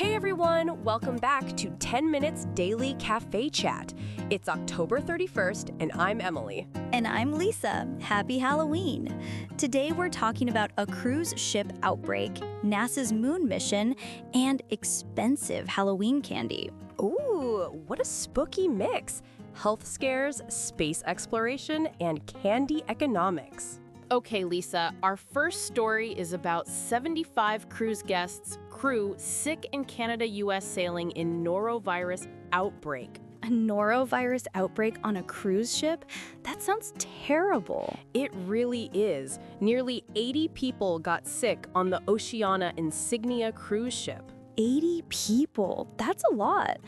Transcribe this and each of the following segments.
Hey everyone, welcome back to 10 Minutes Daily Cafe Chat. It's October 31st, and I'm Emily. And I'm Lisa. Happy Halloween. Today we're talking about a cruise ship outbreak, NASA's moon mission, and expensive Halloween candy. Ooh, what a spooky mix! Health scares, space exploration, and candy economics. Okay, Lisa, our first story is about 75 cruise guests, crew sick in Canada US sailing in norovirus outbreak. A norovirus outbreak on a cruise ship? That sounds terrible. It really is. Nearly 80 people got sick on the Oceana Insignia cruise ship. 80 people. That's a lot.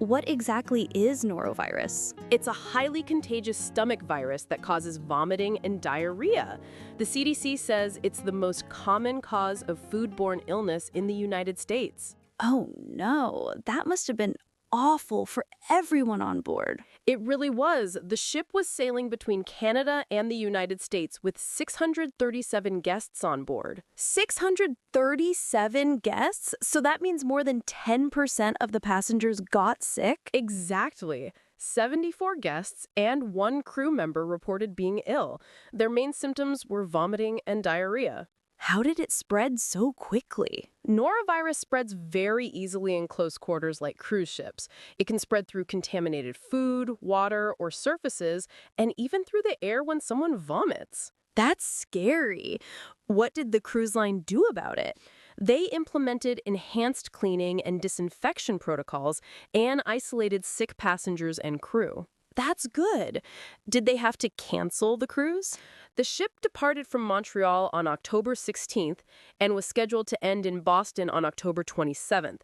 What exactly is norovirus? It's a highly contagious stomach virus that causes vomiting and diarrhea. The CDC says it's the most common cause of foodborne illness in the United States. Oh no, that must have been awful for everyone on board. It really was. The ship was sailing between Canada and the United States with 637 guests on board. 637 guests? So that means more than 10% of the passengers got sick? Exactly. 74 guests and one crew member reported being ill. Their main symptoms were vomiting and diarrhea. How did it spread so quickly? Norovirus spreads very easily in close quarters like cruise ships. It can spread through contaminated food, water, or surfaces, and even through the air when someone vomits. That's scary. What did the cruise line do about it? They implemented enhanced cleaning and disinfection protocols and isolated sick passengers and crew. That's good. Did they have to cancel the cruise? The ship departed from Montreal on October 16th and was scheduled to end in Boston on October 27th.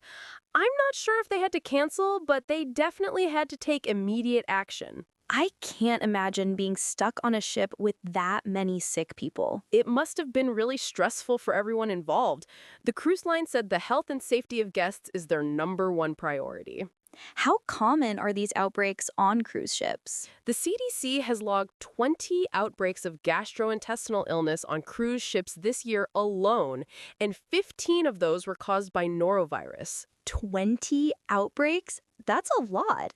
I'm not sure if they had to cancel, but they definitely had to take immediate action. I can't imagine being stuck on a ship with that many sick people. It must have been really stressful for everyone involved. The cruise line said the health and safety of guests is their number one priority. How common are these outbreaks on cruise ships? The CDC has logged 20 outbreaks of gastrointestinal illness on cruise ships this year alone, and 15 of those were caused by norovirus. 20 outbreaks? That's a lot.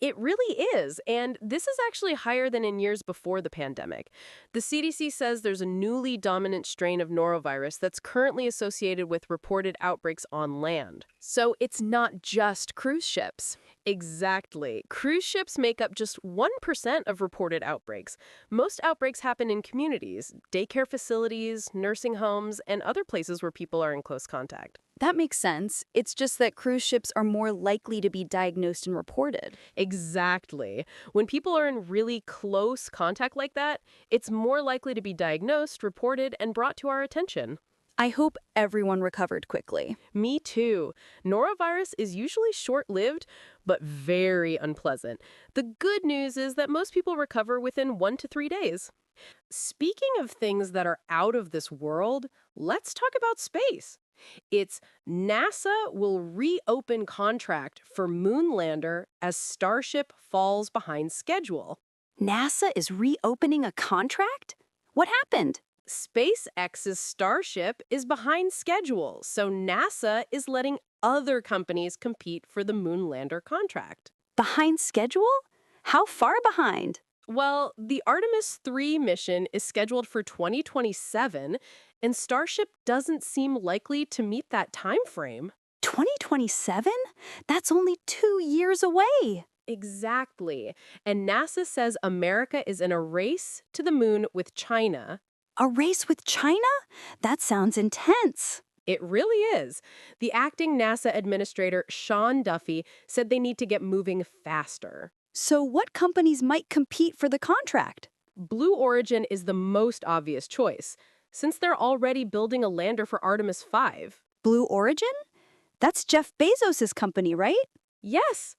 It really is, and this is actually higher than in years before the pandemic. The CDC says there's a newly dominant strain of norovirus that's currently associated with reported outbreaks on land. So it's not just cruise ships. Exactly. Cruise ships make up just 1% of reported outbreaks. Most outbreaks happen in communities, daycare facilities, nursing homes, and other places where people are in close contact. That makes sense. It's just that cruise ships are more likely to be diagnosed and reported. Exactly. When people are in really close contact like that, it's more likely to be diagnosed, reported, and brought to our attention. I hope everyone recovered quickly. Me too. Norovirus is usually short-lived, but very unpleasant. The good news is that most people recover within one to three days. Speaking of things that are out of this world, let's talk about space. It's NASA will reopen contract for Moonlander as Starship falls behind schedule. NASA is reopening a contract? What happened? SpaceX's Starship is behind schedule, so NASA is letting other companies compete for the Moonlander contract. Behind schedule? How far behind? Well, the Artemis 3 mission is scheduled for 2027, and Starship doesn't seem likely to meet that time frame. 2027? That's only two years away. Exactly. And NASA says America is in a race to the moon with China. A race with China? That sounds intense. It really is. The acting NASA administrator, Sean Duffy, said they need to get moving faster. So what companies might compete for the contract? Blue Origin is the most obvious choice, since they're already building a lander for Artemis 5. Blue Origin? That's Jeff Bezos' company, right? Yes,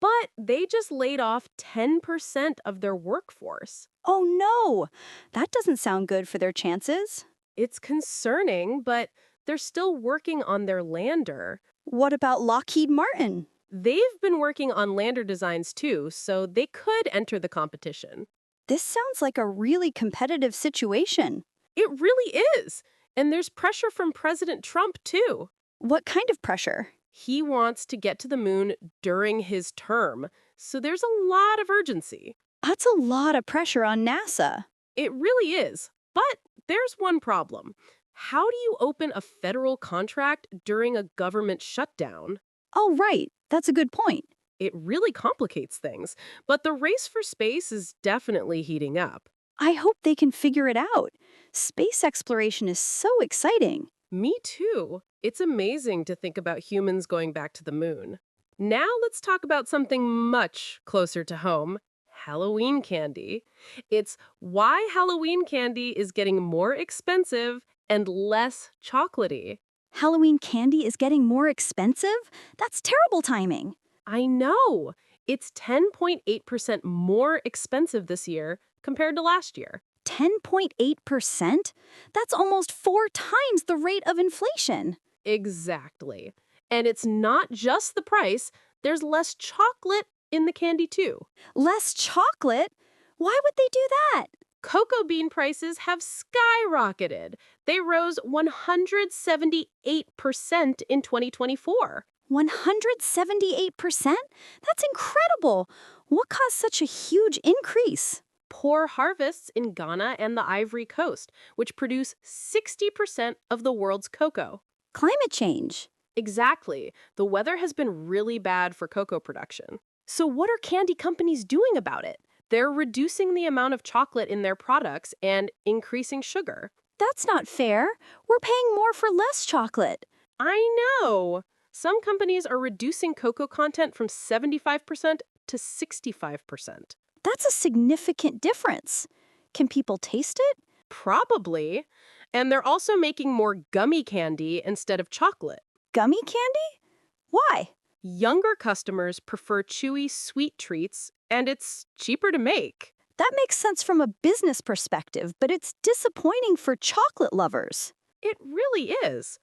but they just laid off 10% of their workforce. Oh no! That doesn't sound good for their chances. It's concerning, but they're still working on their lander. What about Lockheed Martin? They've been working on lander designs too, so they could enter the competition. This sounds like a really competitive situation. It really is. And there's pressure from President Trump too. What kind of pressure? He wants to get to the moon during his term, so there's a lot of urgency. That's a lot of pressure on NASA. It really is. But there's one problem. How do you open a federal contract during a government shutdown? Oh, right. That's a good point. It really complicates things, but the race for space is definitely heating up. I hope they can figure it out. Space exploration is so exciting. Me too. It's amazing to think about humans going back to the moon. Now let's talk about something much closer to home Halloween candy. It's why Halloween candy is getting more expensive and less chocolatey. Halloween candy is getting more expensive? That's terrible timing. I know. It's 10.8% more expensive this year compared to last year. 10.8%? That's almost four times the rate of inflation. Exactly. And it's not just the price, there's less chocolate in the candy too. Less chocolate? Why would they do that? Cocoa bean prices have skyrocketed. They rose 178% in 2024. 178%? That's incredible. What caused such a huge increase? Poor harvests in Ghana and the Ivory Coast, which produce 60% of the world's cocoa. Climate change. Exactly. The weather has been really bad for cocoa production. So, what are candy companies doing about it? They're reducing the amount of chocolate in their products and increasing sugar. That's not fair. We're paying more for less chocolate. I know. Some companies are reducing cocoa content from 75% to 65%. That's a significant difference. Can people taste it? Probably. And they're also making more gummy candy instead of chocolate. Gummy candy? Why? Younger customers prefer chewy, sweet treats, and it's cheaper to make. That makes sense from a business perspective, but it's disappointing for chocolate lovers. It really is.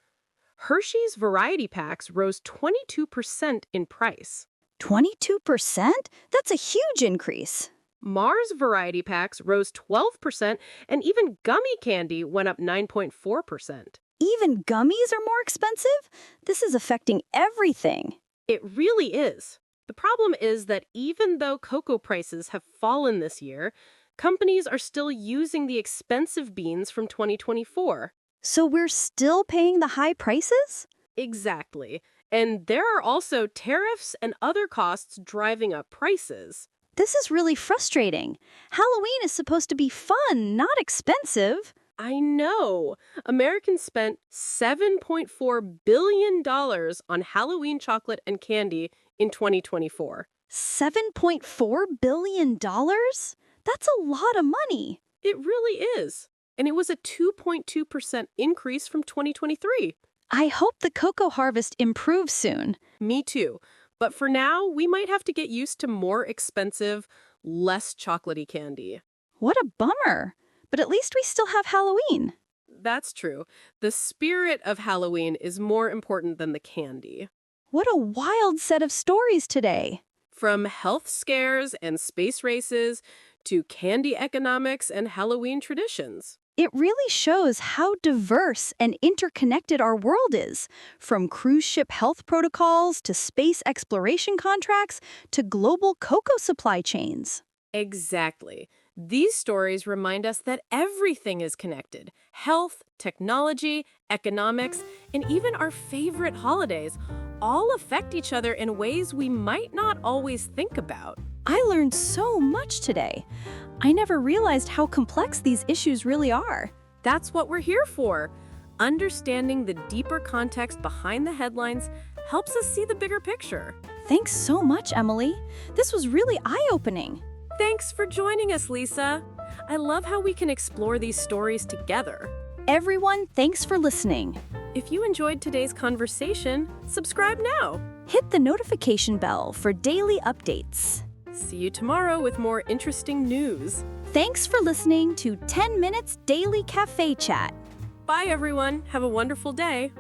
Hershey's variety packs rose 22% in price. 22%? That's a huge increase. Mars variety packs rose 12%, and even gummy candy went up 9.4%. Even gummies are more expensive? This is affecting everything. It really is. The problem is that even though cocoa prices have fallen this year, companies are still using the expensive beans from 2024. So we're still paying the high prices? Exactly. And there are also tariffs and other costs driving up prices. This is really frustrating. Halloween is supposed to be fun, not expensive. I know. Americans spent $7.4 billion on Halloween chocolate and candy in 2024. $7.4 billion? That's a lot of money. It really is. And it was a 2.2% increase from 2023. I hope the cocoa harvest improves soon. Me too. But for now, we might have to get used to more expensive, less chocolatey candy. What a bummer. But at least we still have Halloween. That's true. The spirit of Halloween is more important than the candy. What a wild set of stories today. From health scares and space races to candy economics and Halloween traditions. It really shows how diverse and interconnected our world is, from cruise ship health protocols to space exploration contracts to global cocoa supply chains. Exactly. These stories remind us that everything is connected health, technology, economics, and even our favorite holidays all affect each other in ways we might not always think about. I learned so much today. I never realized how complex these issues really are. That's what we're here for. Understanding the deeper context behind the headlines helps us see the bigger picture. Thanks so much, Emily. This was really eye opening. Thanks for joining us, Lisa. I love how we can explore these stories together. Everyone, thanks for listening. If you enjoyed today's conversation, subscribe now. Hit the notification bell for daily updates. See you tomorrow with more interesting news. Thanks for listening to 10 Minutes Daily Cafe Chat. Bye, everyone. Have a wonderful day.